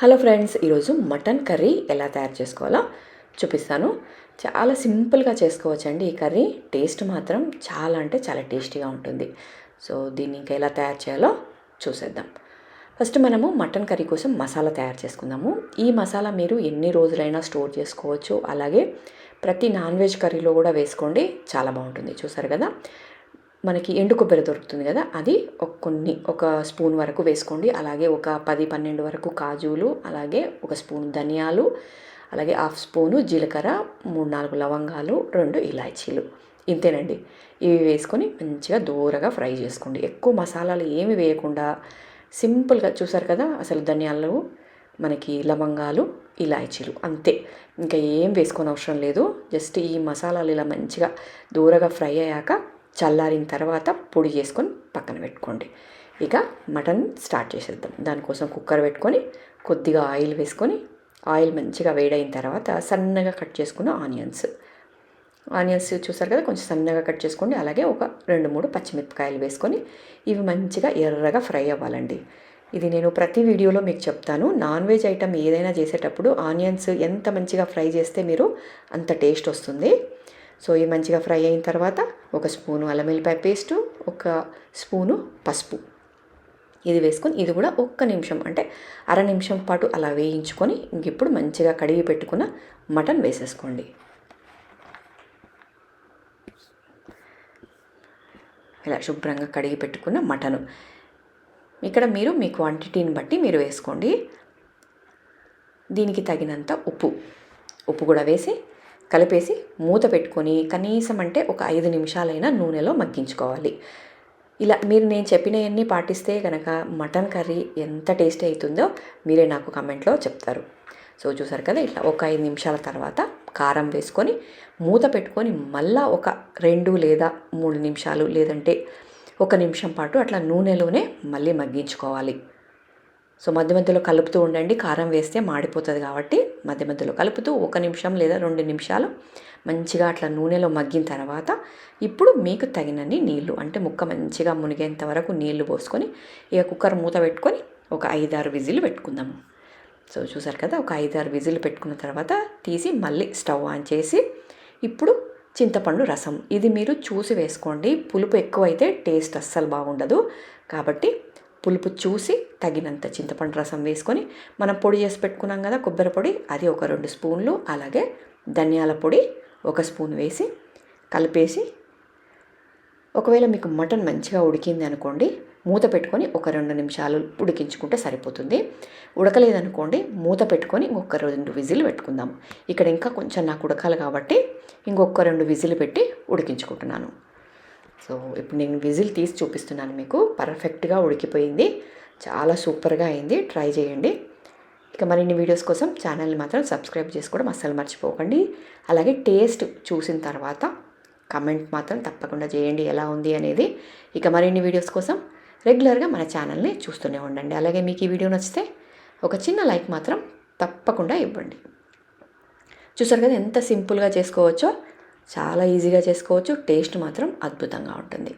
Hello friends ఈరోజు mutton curry ఎలా తయారు చేసుకోవాలో చూపిస్తాను. చాలా సింపుల్గా చేసుకోవచ్చండి ఈ కర్రీ. టేస్ట్ మాత్రం చాలా అంటే చాలా టేస్టీగా ఉంటుంది. సో దీన్ని ఇంకా ఎలా తయారు చేయాలో చూసేద్దాం. ఫస్ట్ మనము మటన్ కర్రీ కోసం మసాలా తయారు చేసుకుందాము. ఈ మసాలా మీరు ఎన్ని రోజులైనా స్టోర్ చేసుకోవచ్చు. అలాగే ప్రతి నాన్ వెజ్ కర్రీలో కూడా వేసుకోండి. చాలా బాగుంటుంది. చూసారు కదా? మనకి ఎండు కొబ్బరి దొరుకుతుంది కదా అది ఒక కొన్ని ఒక స్పూన్ వరకు వేసుకోండి. అలాగే ఒక పది పన్నెండు వరకు కాజులు అలాగే ఒక స్పూన్ ధనియాలు అలాగే హాఫ్ స్పూను జీలకర్ర మూడు నాలుగు లవంగాలు రెండు ఇలాచీలు. ఇంతేనండి. ఇవి వేసుకొని మంచిగా దూరగా ఫ్రై చేసుకోండి. ఎక్కువ మసాలాలు ఏమి వేయకుండా సింపుల్గా చూసారు కదా అసలు ధనియాలు మనకి లవంగాలు ఇలాచీలు అంతే. ఇంకా ఏం వేసుకోని అవసరం లేదు. జస్ట్ ఈ మసాలాలు ఇలా మంచిగా దూరగా ఫ్రై అయ్యాక చల్లారిన తర్వాత పొడి చేసుకొని పక్కన పెట్టుకోండి. ఇక మటన్ స్టార్ట్ చేసేద్దాం. దానికోసం కుక్కర్ పెట్టుకొని కొద్దిగా ఆయిల్ వేసుకొని ఆయిల్ మంచిగా వేడైన తర్వాత సన్నగా కట్ చేసుకున్న ఆనియన్స్. ఆనియన్స్ చూసారు కదా కొంచెం సన్నగా కట్ చేసుకోండి. అలాగే ఒక రెండు మూడు పచ్చిమిరపకాయలు వేసుకొని ఇవి మంచిగా ఎర్రగా ఫ్రై అవ్వాలండి. ఇది నేను ప్రతి వీడియోలో మీకు చెప్తాను. నాన్ వెజ్ ఐటమ్ ఏదైనా చేసేటప్పుడు ఆనియన్స్ ఎంత మంచిగా ఫ్రై చేస్తే మీరు అంత టేస్ట్ వస్తుంది. సో ఇవి మంచిగా ఫ్రై అయిన తర్వాత ఒక స్పూను అల్లం వెల్లిపాయ పేస్టు ఒక స్పూను పసుపు. ఇది వేసుకొని ఇది కూడా ఒక్క నిమిషం అంటే అర నిమిషం పాటు అలా వేయించుకొని ఇంకెప్పుడు మంచిగా కడిగి పెట్టుకున్న మటన్ వేసేసుకోండి. ఇలా శుభ్రంగా కడిగి పెట్టుకున్న మటను. ఇక్కడ మీరు మీ క్వాంటిటీని బట్టి మీరు వేసుకోండి. దీనికి తగినంత ఉప్పు. ఉప్పు కూడా వేసి కలిపేసి మూత పెట్టుకొని కనీసం అంటే ఒక ఐదు నిమిషాలైనా నూనెలో మగ్గించుకోవాలి. ఇలా మీరు నేను చెప్పినవన్నీ పాటిస్తే కనుక మటన్ కర్రీ ఎంత టేస్టీ అవుతుందో మీరే నాకు కమెంట్లో చెప్తారు. సో చూసారు కదా ఇట్లా ఒక ఐదు నిమిషాల తర్వాత కారం వేసుకొని మూత పెట్టుకొని మళ్ళా ఒక రెండు లేదా మూడు నిమిషాలు లేదంటే ఒక నిమిషం పాటు అట్లా నూనెలోనే మళ్ళీ మగ్గించుకోవాలి. సో మధ్య మధ్యలో కలుపుతూ ఉండండి. కారం వేస్తే మాడిపోతుంది కాబట్టి మధ్య మధ్యలో కలుపుతూ ఒక నిమిషం లేదా రెండు నిమిషాలు మంచిగా అట్లా నూనెలో మగ్గిన తర్వాత ఇప్పుడు మీకు తగినన్ని నీళ్ళు అంటే ముక్క మంచిగా మునిగేంత వరకు నీళ్ళు పోసుకొని ఇక కుక్కర్ మూత పెట్టుకొని ఒక ఐదారు విజిల్ పెట్టుకుందాము సో చూసారు కదా ఒక ఐదారు విజిల్ పెట్టుకున్న తర్వాత తీసి మళ్ళీ స్టవ్ ఆన్ చేసి ఇప్పుడు చింతపండు రసం. ఇది మీరు చూసి వేసుకోండి. పులుపు ఎక్కువైతే టేస్ట్ అస్సలు బాగుండదు. కాబట్టి పులుపు చూసి తగినంత చింతపండు రసం వేసుకొని మనం పొడి చేసి పెట్టుకున్నాం కదా కొబ్బరి పొడి అది ఒక రెండు స్పూన్లు అలాగే ధనియాల పొడి ఒక స్పూన్ వేసి కలిపేసి ఒకవేళ మీకు మటన్ మంచిగా ఉడికింది అనుకోండి మూత పెట్టుకొని ఒక రెండు నిమిషాలు ఉడికించుకుంటే సరిపోతుంది. ఉడకలేదనుకోండి మూత పెట్టుకొని ఇంకొక రెండు విజిల్ పెట్టుకుందాం. ఇక్కడ ఇంకా కొంచెం నాకు ఉడకాలి కాబట్టి ఇంకొక రెండు విజిల్ పెట్టి ఉడికించుకుంటున్నాను. సో ఇప్పుడు నేను విజిల్ తీసి చూపిస్తున్నాను మీకు. పర్ఫెక్ట్గా ఉడికిపోయింది. చాలా సూపర్గా అయింది. ట్రై చేయండి. ఇక మరిన్ని వీడియోస్ కోసం ఛానల్ని మాత్రం సబ్స్క్రైబ్ చేసుకోవడం అస్సలు మర్చిపోకండి. అలాగే టేస్ట్ చూసిన తర్వాత కమెంట్ మాత్రం తప్పకుండా చేయండి. ఎలా ఉంది అనేది. ఇక మరిన్ని వీడియోస్ కోసం రెగ్యులర్గా మన ఛానల్ని చూస్తూనే ఉండండి. అలాగే మీకు ఈ వీడియో నచ్చితే ఒక చిన్న లైక్ మాత్రం తప్పకుండా ఇవ్వండి. చూసారు కదా ఎంత సింపుల్గా చేసుకోవచ్చో. చాలా ఈజీగా చేసుకోవచ్చు. టేస్ట్ మాత్రం అద్భుతంగా ఉంటుంది.